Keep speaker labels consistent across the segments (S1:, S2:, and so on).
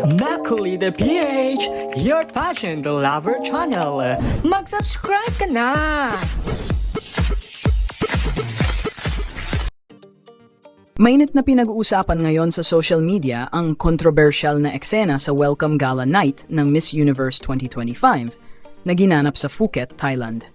S1: Macaulay the PH, your passion the lover channel. Mag-subscribe ka na!
S2: Mainit na pinag-uusapan ngayon sa social media ang controversial na eksena sa Welcome Gala Night ng Miss Universe 2025 na ginanap sa Phuket, Thailand.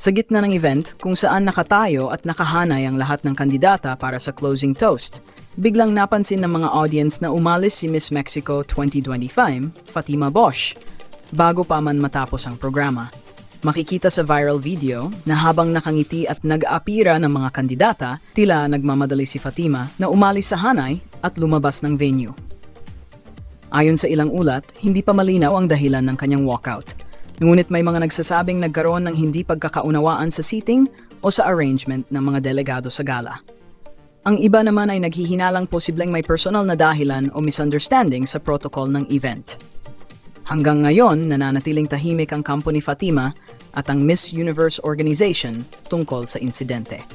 S2: Sa gitna ng event kung saan nakatayo at nakahanay ang lahat ng kandidata para sa closing toast, biglang napansin ng mga audience na umalis si Miss Mexico 2025, Fatima Bosch, bago pa man matapos ang programa. Makikita sa viral video na habang nakangiti at nag-aapira ng mga kandidata, tila nagmamadali si Fatima na umalis sa hanay at lumabas ng venue. Ayon sa ilang ulat, hindi pa malinaw ang dahilan ng kanyang walkout. Ngunit may mga nagsasabing nagkaroon ng hindi pagkakaunawaan sa seating o sa arrangement ng mga delegado sa gala. Ang iba naman ay naghihinalang posibleng may personal na dahilan o misunderstanding sa protocol ng event. Hanggang ngayon, nananatiling tahimik ang kampo ni Fatima at ang Miss Universe organization tungkol sa insidente.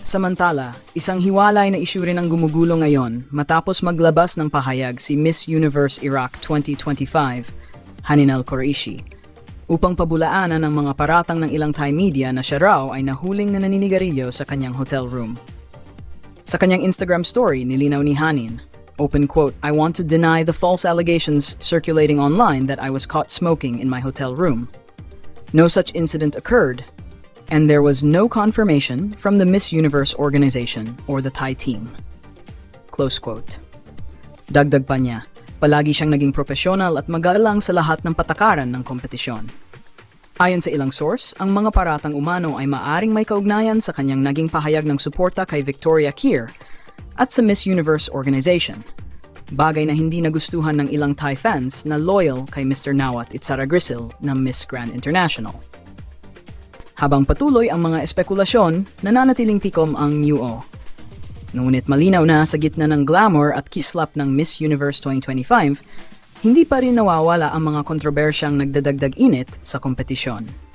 S2: Samantala, isang hiwalay na isyu rin ang gumugulo ngayon matapos maglabas ng pahayag si Miss Universe Iraq 2025, Hanin al-Quraishi, upang pabulaanan ng mga paratang ng ilang Thai media na siya raw ay nahuling na naninigarilyo sa kanyang hotel room. Sa kanyang Instagram story, nilinaw ni Hanin, open quote, I want to deny the false allegations circulating online that I was caught smoking in my hotel room. No such incident occurred, and there was no confirmation from the Miss Universe organization or the Thai team. Close quote. Dagdag pa niya, palagi siyang naging profesional at magalang sa lahat ng patakaran ng kompetisyon. Ayon sa ilang source, ang mga paratang umano ay maaring may kaugnayan sa kanyang naging pahayag ng suporta kay Victoria Kier at sa Miss Universe organization. Bagay na hindi nagustuhan ng ilang Thai fans na loyal kay Mr. Nawat Itzara Grisil ng Miss Grand International. Habang patuloy ang mga espekulasyon, nananatiling tikom ang New. Ngunit malinaw na sa gitna ng glamour at kislap ng Miss Universe 2025, hindi pa rin nawawala ang mga kontrobersyang nagdadagdag init sa kompetisyon.